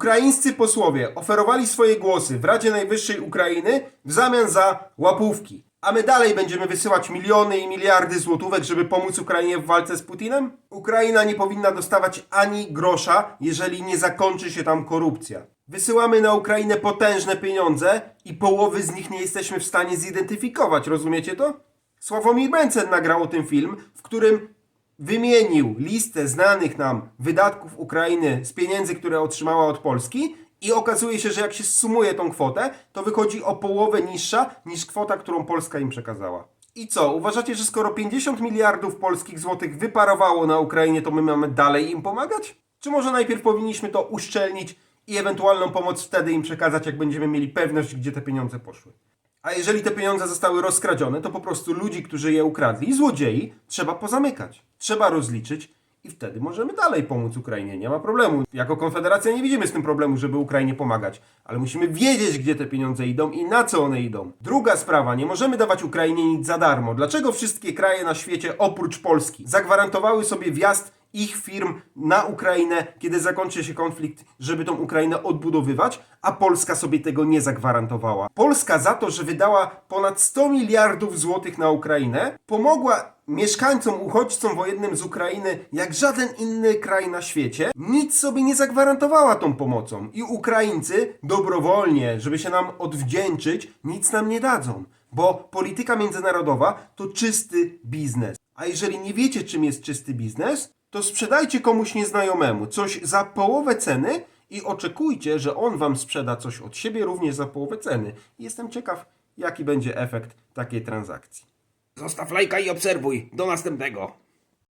Ukraińscy posłowie oferowali swoje głosy w Radzie Najwyższej Ukrainy w zamian za łapówki. A my dalej będziemy wysyłać miliony i miliardy złotówek, żeby pomóc Ukrainie w walce z Putinem? Ukraina nie powinna dostawać ani grosza, jeżeli nie zakończy się tam korupcja. Wysyłamy na Ukrainę potężne pieniądze i połowy z nich nie jesteśmy w stanie zidentyfikować, rozumiecie to? Sławomir Mencen nagrał o tym film, w którym wymienił listę znanych nam wydatków Ukrainy z pieniędzy, które otrzymała od Polski i okazuje się, że jak się sumuje tą kwotę, to wychodzi o połowę niższa niż kwota, którą Polska im przekazała. I co, uważacie, że skoro 50 miliardów polskich złotych wyparowało na Ukrainie, to my mamy dalej im pomagać? Czy może najpierw powinniśmy to uszczelnić i ewentualną pomoc wtedy im przekazać, jak będziemy mieli pewność, gdzie te pieniądze poszły? A jeżeli te pieniądze zostały rozkradzione, to po prostu ludzi, którzy je ukradli, złodziei, trzeba pozamykać. Trzeba rozliczyć i wtedy możemy dalej pomóc Ukrainie. Nie ma problemu. Jako Konfederacja nie widzimy z tym problemu, żeby Ukrainie pomagać, ale musimy wiedzieć, gdzie te pieniądze idą i na co one idą. Druga sprawa, nie możemy dawać Ukrainie nic za darmo. Dlaczego wszystkie kraje na świecie, oprócz Polski, zagwarantowały sobie wjazd ich firm na Ukrainę, kiedy zakończy się konflikt, żeby tą Ukrainę odbudowywać, a Polska sobie tego nie zagwarantowała. Polska za to, że wydała ponad 100 miliardów złotych na Ukrainę, pomogła mieszkańcom, uchodźcom wojennym z Ukrainy, jak żaden inny kraj na świecie, nic sobie nie zagwarantowała tą pomocą. I Ukraińcy dobrowolnie, żeby się nam odwdzięczyć, nic nam nie dadzą. Bo polityka międzynarodowa to czysty biznes. A jeżeli nie wiecie, czym jest czysty biznes, to sprzedajcie komuś nieznajomemu coś za połowę ceny i oczekujcie, że on wam sprzeda coś od siebie również za połowę ceny. Jestem ciekaw, jaki będzie efekt takiej transakcji. Zostaw lajka i obserwuj. Do następnego.